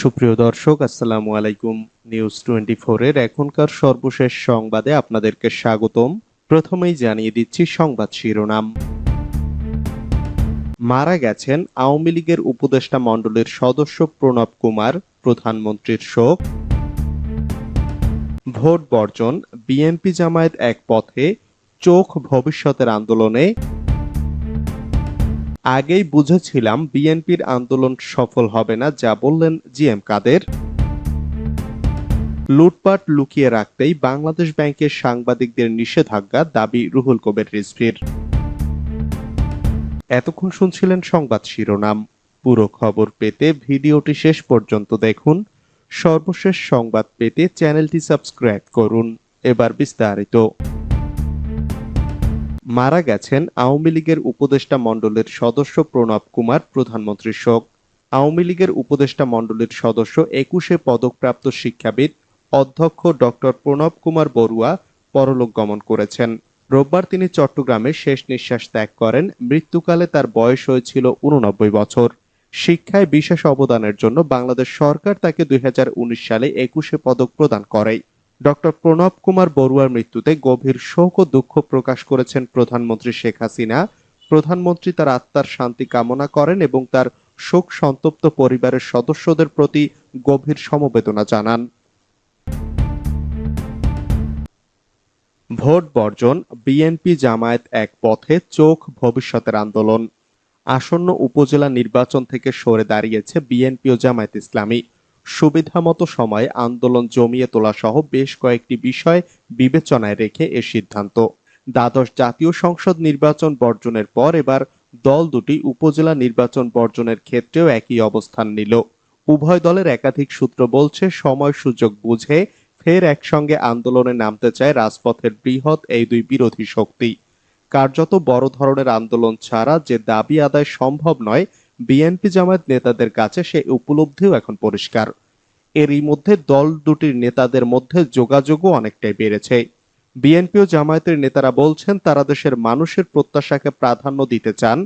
সুপ্রিয় দর্শক, আসসালামু আলাইকুম। নিউজ টোয়েন্টি এর এখনকার সর্বশেষ সংবাদে আপনাদেরকে স্বাগতম। প্রথমেই জানিয়ে দিচ্ছি সংবাদ শিরোনাম। মারা গেছেন আওয়ামী লীগের উপদেষ্টা মণ্ডলের সদস্য প্রণব কুমার, প্রধানমন্ত্রীর শোক। ভোট বর্জন, বিএনপি জামায়াত এক পথে, চোখ ভবিষ্যতের আন্দোলনে। আগেই বুঝেছিলাম বিএনপির আন্দোলন সফল হবে না, যা বললেন জি এম কাদের। লুটপাট লুকিয়ে রাখতেই বাংলাদেশ ব্যাংকের সাংবাদিকদের নিষেধাজ্ঞা দাবি রুহুল কবির রিজভির। এতক্ষণ শুনছিলেন সংবাদ শিরোনাম। পুরো খবর পেতে ভিডিওটি শেষ পর্যন্ত দেখুন। সর্বশেষ সংবাদ পেতে চ্যানেলটি সাবস্ক্রাইব করুন। এবার বিস্তারিত। মারা গেছেন আওয়ামী লীগের উপদেষ্টা মণ্ডলের সদস্য প্রণব কুমার, প্রধানমন্ত্রীর শোক। আওয়ামী লীগের উপদেষ্টা মণ্ডলের সদস্য একুশে পদকপ্রাপ্ত শিক্ষাবিদ, অধ্যক্ষ ডক্টর প্রণব কুমার বড়ুয়া পরলোক গমন করেছেন। রোববার তিনি চট্টগ্রামে শেষ নিঃশ্বাস ত্যাগ করেন। মৃত্যুকালে তার বয়স হয়েছিল উননব্বই বছর। শিক্ষায় বিশেষ অবদানের জন্য বাংলাদেশ সরকার তাকে দুই হাজার উনিশ সালে একুশে পদক প্রদান করে। ডক্টর প্রণব কুমার বড়ুয়ার মৃত্যুতে গভীর শোক ও দুঃখ প্রকাশ করেছেন প্রধানমন্ত্রী শেখ হাসিনা। প্রধানমন্ত্রী তার আত্মার শান্তি কামনা করেন এবং তার শোক সন্তপ্ত পরিবারের সদস্যদের প্রতি গভীর সমবেদনা জানান। ভোট বর্জন, বিএনপি জামায়াত এক পথে চোখ ভবিষ্যতের আন্দোলন। আসন্ন উপজেলা নির্বাচন থেকে সরে দাঁড়িয়েছে বিএনপি ও জামায়াত ইসলামী। সুবিধামতো সময়ে আন্দোলন জমিয়ে তোলা সহ বেশ কয়েকটি বিষয় বিবেচনায় রেখে এ সিদ্ধান্ত। দ্বাদশ জাতীয় সংসদ নির্বাচন বর্জনের পর এবার দল দুটি উপজেলা নির্বাচন বর্জনের ক্ষেত্রেও একই অবস্থান নিল। উভয় দলের একাধিক সূত্র বলছে, সময় সুযোগ বুঝে ফের একসঙ্গে আন্দোলনে নামতে চায় রাজপথের বৃহৎ এই দুই বিরোধী শক্তি। কার্যত বড় ধরনের আন্দোলন ছাড়া যে দাবি আদায় সম্ভব নয় বিএনপি জামায়াত নেতাদের কাছে সে উপলব্ধিও এখন পরিষ্কার। এরই মধ্যে দল দুটির নেতাদের মধ্যে যোগাযোগও অনেকটাই বেড়েছে। বিএনপি ও জামায়াতের নেতারা বলছেন, তারা দেশের মানুষের প্রত্যাশাকে প্রাধান্য দিতে চান,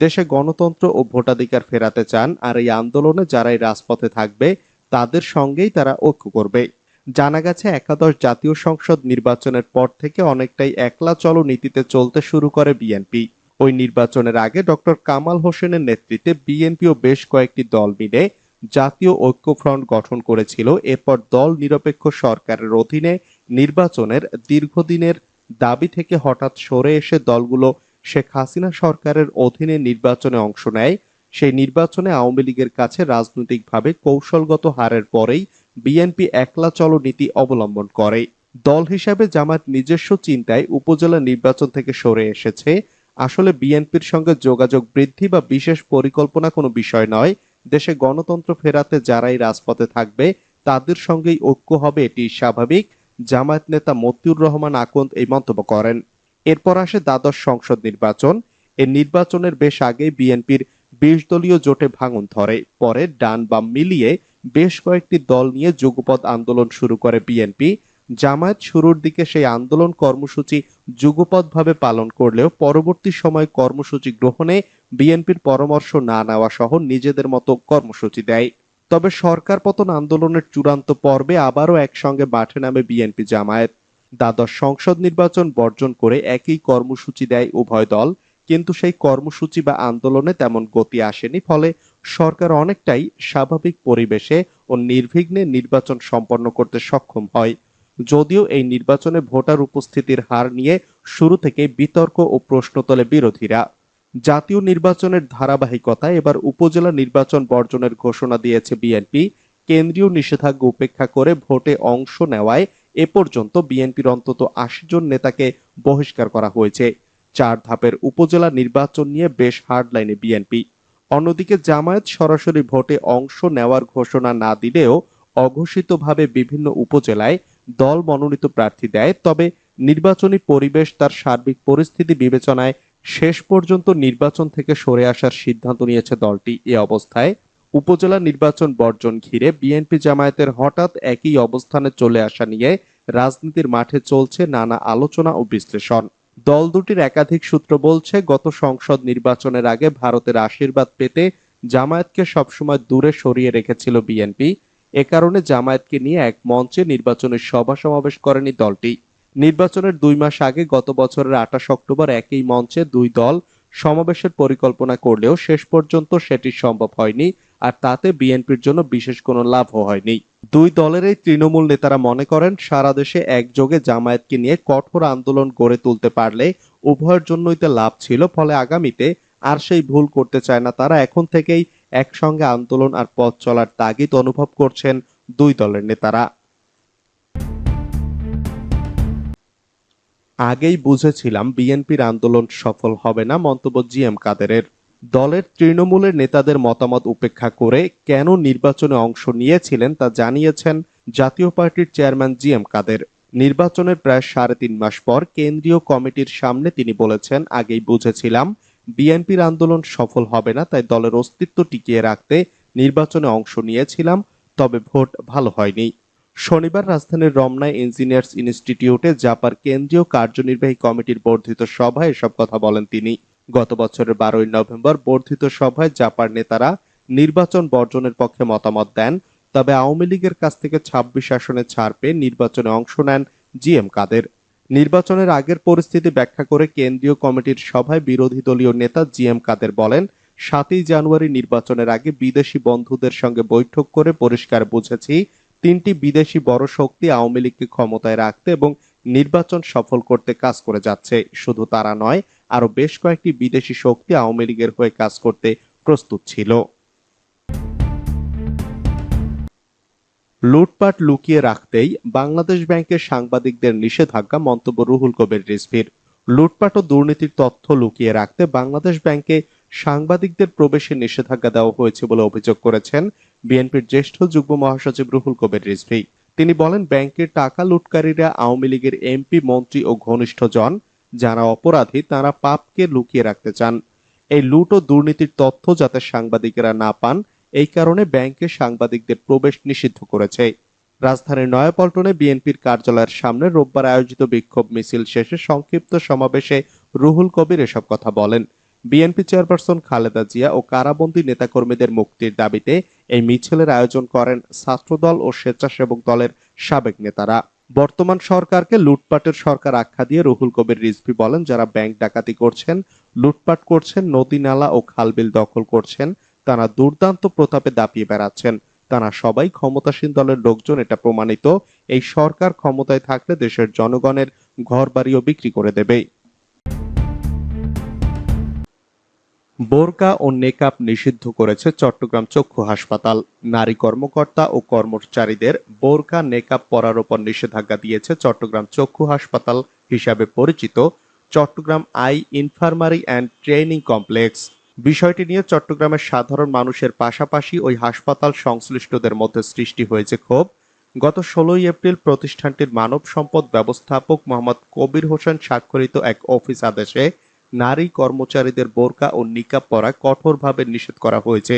দেশে গণতন্ত্র ও ভোটাধিকার ফেরাতে চান, আর এই আন্দোলনে যারাই রাজপথে থাকবে, তাদের সঙ্গেই তারা ঐক্য করবে। জানা গেছে, একাদশ জাতীয় সংসদ নির্বাচনের পর থেকে অনেকটাই একলা চলো নীতিতে চলতে শুরু করে বিএনপি। ওই নির্বাচনের আগে ডক্টর কামাল হোসেনের নেতৃত্বে বিএনপি ও বেশ কয়েকটি দল মিলে জাতীয় ঐক্যফ্রন্ট গঠন করেছিল। এরপর দল নিরপেক্ষ সরকারের অধীনে নির্বাচনের দীর্ঘদিনের দাবি থেকে হঠাৎ সরে এসে দলগুলো শেখ হাসিনা সরকারের অধীনে নির্বাচনে অংশ নেয়। সেই নির্বাচনে আওয়ামী লীগের কাছে রাজনৈতিকভাবে কৌশলগত হারের পরেই বিএনপি একলা চলো নীতি অবলম্বন করে। দল হিসাবে জামাত নিজস্ব চিন্তায় উপজেলা নির্বাচন থেকে সরে এসেছে। আসলে বিএনপির সঙ্গে যোগাযোগ বৃদ্ধি বা বিশেষ পরিকল্পনা কোনো বিষয় নয়। দেশে গণতন্ত্র ফেরাতে যারাই রাজপথে থাকবে, তাদের সঙ্গেই ঐক্য হবে এটি স্বাভাবিক। জামায়াত নেতা মতিউর রহমান আকন্দ এই মন্তব্য করেন। এরপর আসে দ্বাদশ সংসদ নির্বাচন। এই নির্বাচনের বেশ আগে বিএনপির বিশ দলীয় জোটে ভাঙন ধরে। পরে ডান বাম মিলিয়ে বেশ কয়েকটি দল নিয়ে যুগপৎ আন্দোলন শুরু করে বিএনপি। জামায়াত শুরুর দিকে সেই আন্দোলন কর্মসূচি যুগপৎভাবে পালন করলেও পরবর্তী সময় কর্মসূচি গ্রহণে বিএনপির পরামর্শ না নেওয়া সহ নিজেদের মতো কর্মসূচি দেয়। তবে সরকার পতন আন্দোলনের চূড়ান্ত পর্বে আবারও একসঙ্গে মাঠে নামে বিএনপি জামায়াত। দ্বাদশ সংসদ নির্বাচন বর্জন করে একই কর্মসূচি দেয় উভয় দল, কিন্তু সেই কর্মসূচি বা আন্দোলনে তেমন গতি আসেনি, ফলে সরকার অনেকটাই স্বাভাবিক পরিবেশে ও নির্বিঘ্নে নির্বাচন সম্পন্ন করতে সক্ষম হয়। যদিও এই নির্বাচনে ভোটার উপস্থিতির হার নিয়ে শুরু থেকে বিতর্ক ও প্রশ্ন তোলে বিরোধীরা। জাতীয় নির্বাচনের ধারাবাহিকতায় এবার উপজেলা নির্বাচন বর্জনের ঘোষণা দিয়েছে বিএনপি। কেন্দ্রীয় নিষেধাজ্ঞা উপেক্ষা করে ভোটে অংশ নেওয়ায় এ পর্যন্ত বিএনপির অন্তত আশি জন নেতাকে বহিষ্কার করা হয়েছে। চার ধাপের উপজেলা নির্বাচন নিয়ে বেশ হার্ডলাইনে বিএনপি। অন্যদিকে জামায়াত সরাসরি ভোটে অংশ নেওয়ার ঘোষণা না দিলেও অঘোষিতভাবে বিভিন্ন উপজেলায় দল মনোনীত প্রার্থী দেয়, তবে নির্বাচনী পরিবেশ তার সার্বিক পরিস্থিতি বিবেচনায় শেষ পর্যন্ত নির্বাচন থেকে সরে আসার সিদ্ধান্ত নিয়েছে দলটি। এ অবস্থায় উপজেলা নির্বাচন বর্জন ঘিরে বিএনপি জামায়াতের হঠাৎ একই অবস্থানে চলে আসা নিয়ে রাজনীতির মাঠে চলছে নানা আলোচনা ও বিশ্লেষণ। দল দুটির একাধিক সূত্র বলছে, গত সংসদ নির্বাচনের আগে ভারতের আশীর্বাদ পেতে জামায়াতকে সবসময় দূরে সরিয়ে রেখেছিল বিএনপি। এ কারণে জামায়াতকে নিয়ে এক মঞ্চে নির্বাচনের সভা সমাবেশ করেনি দলটি। নির্বাচনের দুই মাস আগে গত বছরের আঠাশ অক্টোবর একই মঞ্চে দুই দল সমাবেশের পরিকল্পনা করলেও শেষ পর্যন্ত সেটি সম্ভব হয়নি আর তাতে বিএনপির জন্য বিশেষ কোনো লাভও হয়নি। দুই দলেরই তৃণমূল নেতারা মনে করেন, সারা দেশে একযোগে জামায়াতকে নিয়ে কঠোর আন্দোলন গড়ে তুলতে পারলে উভয়ের জন্যই তো লাভ ছিল, ফলে আগামীতে আর সেই ভুল করতে চায় না তারা। এখন থেকেই একসঙ্গে আন্দোলন আর পথ চলার তাগিদ অনুভব করছেন দুই দলের নেতারা। আগেই বুঝেছিলাম বিএনপির আন্দোলন সফল হবে না মন্তব্য জি এম কাদেরের। দলের তৃণমূলের নেতাদের মতামত উপেক্ষা করে কেন নির্বাচনে অংশ নিয়েছিলেন তা জানিয়েছেন জাতীয় পার্টির চেয়ারম্যান জি এম কাদের। নির্বাচনের প্রায় সাড়ে তিন মাস পর কেন্দ্রীয় কমিটির সামনে তিনি বলেছেন, আগেই বুঝেছিলাম বিএনপির আন্দোলন সফল হবে না, তাই দলের অস্তিত্ব টিকিয়ে রাখতে নির্বাচনে অংশ নিয়েছিলাম, তবে ভোট ভালো হয়নি। শনিবার রাজধানীর রমনায় ইঞ্জিনিয়ার্স ইনস্টিটিউটে জাপার কেন্দ্রীয় কার্যনির্বাহী কমিটির বর্ধিত সভায় এসব কথা বলেন তিনি। গত বছরের বারোই নভেম্বর বর্ধিত সভায় জাপার নেতারা নির্বাচন বর্জনের পক্ষে মতামত দেন, তবে আওয়ামী লীগের কাছ থেকে ছাব্বিশ আসনে ছাড় পেয়ে নির্বাচনে অংশ নেন জি এম কাদের। নির্বাচনের আগের পরিস্থিতি ব্যাখ্যা করে কেন্দ্রীয় কমিটির সভায় বিরোধী দলীয় নেতা জি এম কাদের বলেন, সাতই জানুয়ারি নির্বাচনের আগে বিদেশি বন্ধুদের সঙ্গে বৈঠক করে পরিষ্কার বুঝেছি, তিনটি বিদেশি বড় শক্তি আওয়ামী লীগকে ক্ষমতায় রাখতে এবং নির্বাচন সফল করতে কাজ করে যাচ্ছে। শুধু তারা নয় আরও বেশ কয়েকটি বিদেশি শক্তি আওয়ামী লীগের হয়ে কাজ করতে প্রস্তুত ছিল। লুটপাট লুকিয়ে রাখতেই বাংলাদেশ ব্যাংকের সাংবাদিকদের নিষেধাজ্ঞা মন্তব্য রুহুল কবির রিজভির। লুটপাট ও দুর্নীতির তথ্য লুকিয়ে রাখতে বাংলাদেশ ব্যাংকে সাংবাদিকদের প্রবেশে নিষেধাজ্ঞা দেওয়া হয়েছে বলে অভিযোগ করেছেন বিএনপির জ্যেষ্ঠ যুগ্ম মহাসচিব রুহুল কবির রিজভি। তিনি বলেন, ব্যাংকের টাকা লুটকারীরা আওয়ামী লীগের এমপি, মন্ত্রী ও ঘনিষ্ঠজন যারা অপরাধী, তারা পাপকে লুকিয়ে রাখতে চান। এই লুট ও দুর্নীতির তথ্য যাতে সাংবাদিকেরা না পান এই কারণে ব্যাংকে সাংবাদিকদের প্রবেশ নিষিদ্ধ করেছে। রাজধানীর নয়াপল্টনে বিএনপির কার্যালয়ের সামনে রোববার আয়োজিত বিক্ষোভ মিছিল শেষে সংক্ষিপ্ত সমাবেশে রুহুল কবির এসব কথা বলেন। বিএনপি চেয়ারপারসন খালেদা জিয়া ও কারাবন্দী নেতাকর্মীদের মুক্তির দাবিতে এই মিছিলের আয়োজন করেন ছাত্রদল ও স্বেচ্ছাসেবক দলের সাবেক নেতারা। বর্তমান সরকারকে লুটপাটের সরকার আখ্যা দিয়ে রুহুল কবির রিজভি বলেন, যারা ব্যাংক ডাকাতি করছেন, লুটপাট করছেন, নদী নালা ও খালবিল দখল করছেন তারা দুর্দান্ত প্রতাপে দাপিয়ে বেড়াচ্ছেন। তারা সবাই ক্ষমতাসীন দলের লোকজন, এটা প্রমাণিত। এই সরকার ক্ষমতায় থাকলে দেশের জনগণের ঘর বাড়িও বিক্রি করে দেবে। বোরকা ও নেকাব নিষিদ্ধ করেছে চট্টগ্রাম চক্ষু হাসপাতাল। নারী কর্মকর্তা ও কর্মচারীদের বোরকা, নেকাব পরার ওপর নিষেধাজ্ঞা দিয়েছে চট্টগ্রাম চক্ষু হাসপাতাল হিসাবে পরিচিত Chattogram eye infirmary and training complex. বিষয়টি নিয়ে চট্টগ্রামের সাধারণ মানুষের পাশাপাশি ওই হাসপাতাল সংশ্লিষ্টদের মধ্যে সৃষ্টি হয়েছে ক্ষোভ। গত ষোলোই এপ্রিল প্রতিষ্ঠানটির মানব সম্পদ ব্যবস্থাপক মোহাম্মদ কবির হোসেন স্বাক্ষরিত এক অফিস আদেশে নারী কর্মচারীদের বোরকা ও নিকাব পরা কঠোরভাবে নিষেধ করা হয়েছে।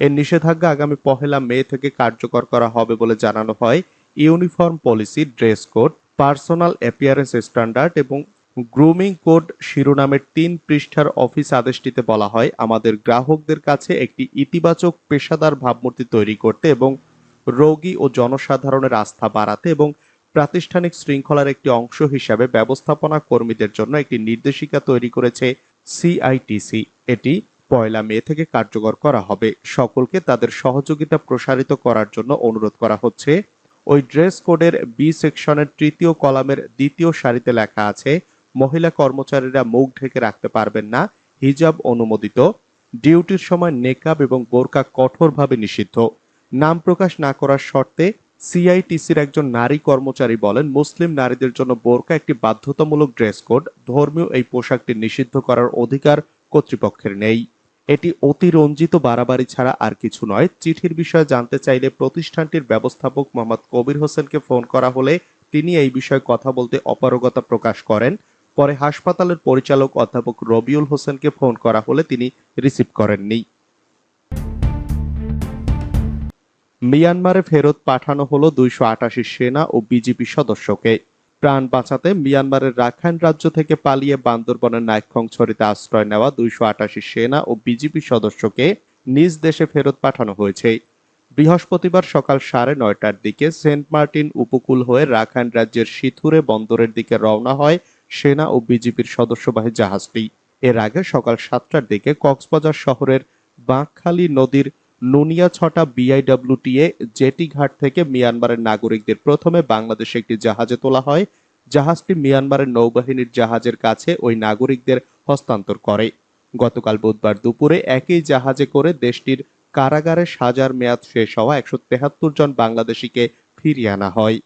এর নিষেধাজ্ঞা আগামী পহেলা মে থেকে কার্যকর করা হবে বলে জানানো হয়। Uniform policy, dress code, personal appearance standard এবং গ্রুমিং কোড শিরোনামের তিন পৃষ্ঠার অফিস আদেশটিতে বলা হয়, আমাদের গ্রাহকদের কাছে একটি ইতিবাচক পেশাদার ভাবমূর্তি তৈরি করতে এবং রোগী ও জনসাধারণের আস্থা বাড়াতে এবং প্রাতিষ্ঠানিক শৃঙ্খলার একটি অংশ হিসাবে ব্যবস্থাপনা কর্মীদের জন্য একটি নির্দেশিকা তৈরি করেছে সিআইটিসি। এটি পয়লা মে থেকে কার্যকর করা হবে। সকলকে তাদের সহযোগিতা প্রসারিত করার জন্য অনুরোধ করা হচ্ছে। ওই ড্রেস কোডের বি সেকশনের তৃতীয় কলামের দ্বিতীয় সারিতে লেখা আছে মহিলা কর্মচারীরা মুখ ঢেকে রাখতে পারবেন না, হিজাব অনুমোদিত, ডিউটির সময় নেকাব এবং বোরকা কঠোরভাবে নিষিদ্ধ। নাম প্রকাশ না করার শর্তে সিআইটিসির একজন নারী কর্মচারী বলেন, মুসলিম নারীদের জন্য বোরকা একটি বাধ্যতামূলক ড্রেস কোড। ধর্মীয় এই পোশাকটি নিষিদ্ধ করার অধিকার কর্তৃপক্ষের নেই। এটি অতিরঞ্জিত বাড়াবাড়ি ছাড়া আর কিছু নয়। চিঠির বিষয়ে জানতে চাইলে প্রতিষ্ঠানটির ব্যবস্থাপক মোহাম্মদ কবির হোসেনকে ফোন করা হলে তিনি এই বিষয়ে কথা বলতে অপারগতা প্রকাশ করেন। পরে হাসপাতালের পরিচালক অধ্যাপক রবিউল হোসেনকে ফোন করা হলে তিনি রিসিভ করেননি। মিয়ানমারে ফেরত পাঠানো হলো দুইশো আটাশি সেনা ও বিজিবি সদস্যকে। প্রাণ বাঁচাতে মিয়ানমারের রাখাইন রাজ্য থেকে পালিয়ে বান্দরবনের নাইক্ষংছড়িতে আশ্রয় নেওয়া দুইশো আটাশি সেনা ও বিজিবি সদস্যকে নিজ দেশে ফেরত পাঠানো হয়েছে। বৃহস্পতিবার সকাল সাড়ে নয়টার দিকে সেন্ট মার্টিন উপকূল হয়ে রাখাইন রাজ্যের সিথুরে বন্দরের দিকে রওনা হয় সেনা ও বিজিবির সদস্যবাহী জাহাজটি। এর আগে সকাল সাতটার দিকে কক্সবাজার শহরের বাঁকখালী নদীর নুনিয়াছটা বিআইডব্লিউটিএ জেটি ঘাট থেকে মিয়ানমারের নাগরিকদের প্রথমে বাংলাদেশে একটি জাহাজে তোলা হয়। জাহাজটি মিয়ানমারের নৌবাহিনীর জাহাজের কাছে ওই নাগরিকদের হস্তান্তর করে। গতকাল বুধবার দুপুরে একই জাহাজে করে দেশটির কারাগারে সাজার মেয়াদ শেষ হওয়া একশো জন বাংলাদেশিকে ফিরিয়ে আনা হয়।